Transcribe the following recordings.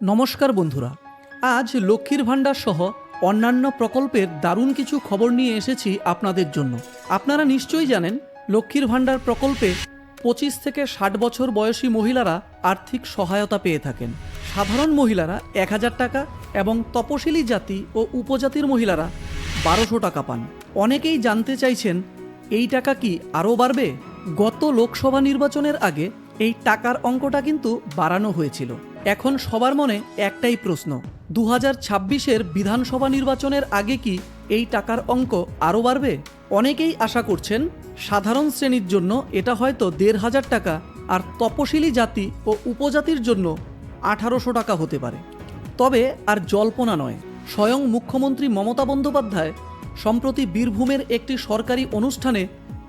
নমস্কার বন্ধুরা, আজ লক্ষ্মীর ভাণ্ডার সহ অন্যান্য প্রকল্পের দারুণ কিছু খবর নিয়ে এসেছি আপনাদের জন্য। আপনারা নিশ্চয়ই জানেন, লক্ষ্মীর ভাণ্ডার প্রকল্পে পঁচিশ থেকে ষাট বছর বয়সী মহিলারা আর্থিক সহায়তা পেয়ে থাকেন। সাধারণ মহিলারা এক হাজার টাকা এবং তপশিলি জাতি ও উপজাতির মহিলারা বারোশো টাকা পান। অনেকেই জানতে চাইছেন, এই টাকা কি আরও বাড়বে? গত লোকসভা নির্বাচনের আগে এই টাকার অঙ্কটা কিন্তু বাড়ানো হয়েছিল। এখন সবার মনে একটাই প্রশ্ন দু হাজার ছাব্বিশের বিধানসভা নির্বাচনের আগে কি এই টাকার অঙ্ক আরও বাড়বে? অনেকেই আশা করছেন সাধারণ শ্রেণির জন্য এটা হয়তো দেড় হাজার টাকা, আর তপশিলি জাতি ও উপজাতির জন্য আঠারোশো টাকা হতে পারে। তবে আর জল্পনা নয়, স্বয়ং মুখ্যমন্ত্রী মমতা বন্দ্যোপাধ্যায় সম্প্রতি বীরভূমের একটি সরকারি অনুষ্ঠানে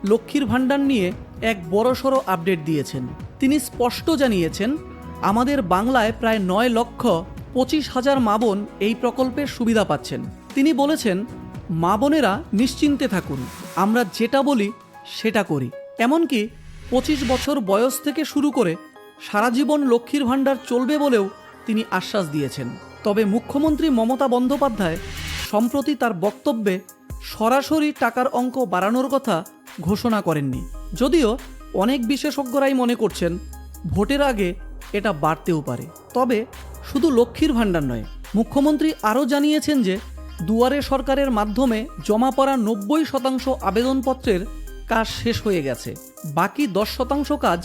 লক্ষ্মীর ভাণ্ডার নিয়ে এক বড়সড় আপডেট দিয়েছেন। তিনি স্পষ্ট জানিয়েছেন, আমাদের বাংলায় প্রায় নয় লক্ষ পঁচিশ হাজার মা বোন এই প্রকল্পের সুবিধা পাচ্ছেন। তিনি বলেছেন, মা বোনেরা নিশ্চিন্তে থাকুন, আমরা যেটা বলি সেটা করি। এমনকি পঁচিশ বছর বয়স থেকে শুরু করে সারা জীবন লক্ষ্মীর ভাণ্ডার চলবে বলেও তিনি আশ্বাস দিয়েছেন। তবে মুখ্যমন্ত্রী মমতা বন্দ্যোপাধ্যায়, সম্প্রতি তার বক্তব্যে সরাসরি টাকার অঙ্ক বাড়ানোর কথা ঘোষণা করেননি। যদিও অনেক বিশেষজ্ঞরাই মনে করছেন ভোটের আগে এটা বাড়তেও পারে। তবে শুধু লক্ষ্মীর ভাণ্ডার নয়, মুখ্যমন্ত্রী আরও জানিয়েছেন যে দুয়ারে সরকারের মাধ্যমে জমা পড়া নব্বই শতাংশ আবেদনপত্রের কাজ শেষ হয়ে গেছে। বাকি দশ শতাংশ কাজ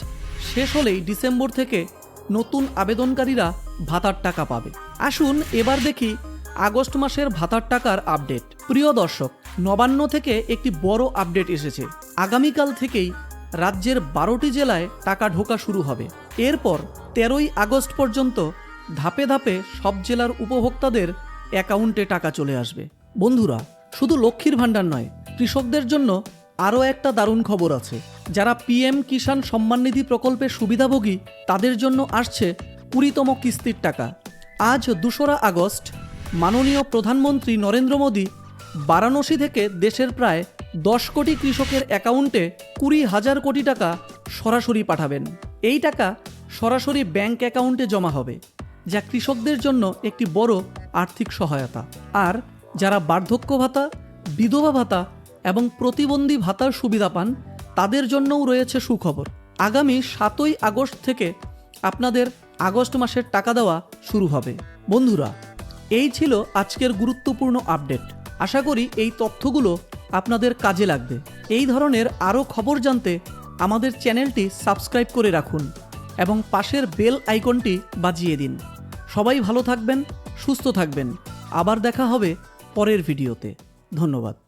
শেষ হলেই ডিসেম্বর থেকে নতুন আবেদনকারীরা ভাতার টাকা পাবে। আসুন এবার দেখি আগস্ট মাসের ভাতার টাকার আপডেট। প্রিয় দর্শক নবান্ন থেকে একটি বড় আপডেট এসেছে। আগামীকাল থেকেই রাজ্যের বারোটি জেলায় টাকা ঢোকা শুরু হবে। এরপর তেরোই আগস্ট পর্যন্ত ধাপে ধাপে সব জেলার উপভোক্তাদের অ্যাকাউন্টে টাকা চলে আসবে। বন্ধুরা, শুধু লক্ষ্মীর ভাণ্ডার নয়, কৃষকদের জন্য আরও একটা দারুণ খবর আছে। যারা পিএম কিষাণ সম্মান নিধি প্রকল্পের সুবিধাভোগী, তাদের জন্য আসছে কুড়িতম কিস্তির টাকা। আজ দোসরা আগস্ট, মাননীয় প্রধানমন্ত্রী নরেন্দ্র মোদী বারাণসী থেকে দেশের প্রায় দশ কোটি কৃষকের অ্যাকাউন্টে কুড়ি হাজার কোটি টাকা সরাসরি পাঠাবেন। এই টাকা সরাসরি ব্যাংক অ্যাকাউন্টে জমা হবে, যা কৃষকদের জন্য একটি বড় আর্থিক সহায়তা। আর যারা বার্ধক্য ভাতা, বিধবা ভাতা এবং প্রতিবন্ধী ভাতার সুবিধা পান, তাদের জন্যও রয়েছে সুখবর। আগামী সাতই আগস্ট থেকে আপনাদের আগস্ট মাসের টাকা দেওয়া শুরু হবে। বন্ধুরা, এই ছিল আজকের গুরুত্বপূর্ণ আপডেট। আশা করি এই তথ্যগুলো আপনাদের কাজে লাগবে। এই ধরনের আরও খবর জানতে আমাদের চ্যানেলটি সাবস্ক্রাইব করে রাখুন এবং পাশের বেল আইকনটি বাজিয়ে দিন। সবাই ভালো থাকবেন, সুস্থ থাকবেন। আবার দেখা হবে পরের ভিডিওতে। ধন্যবাদ।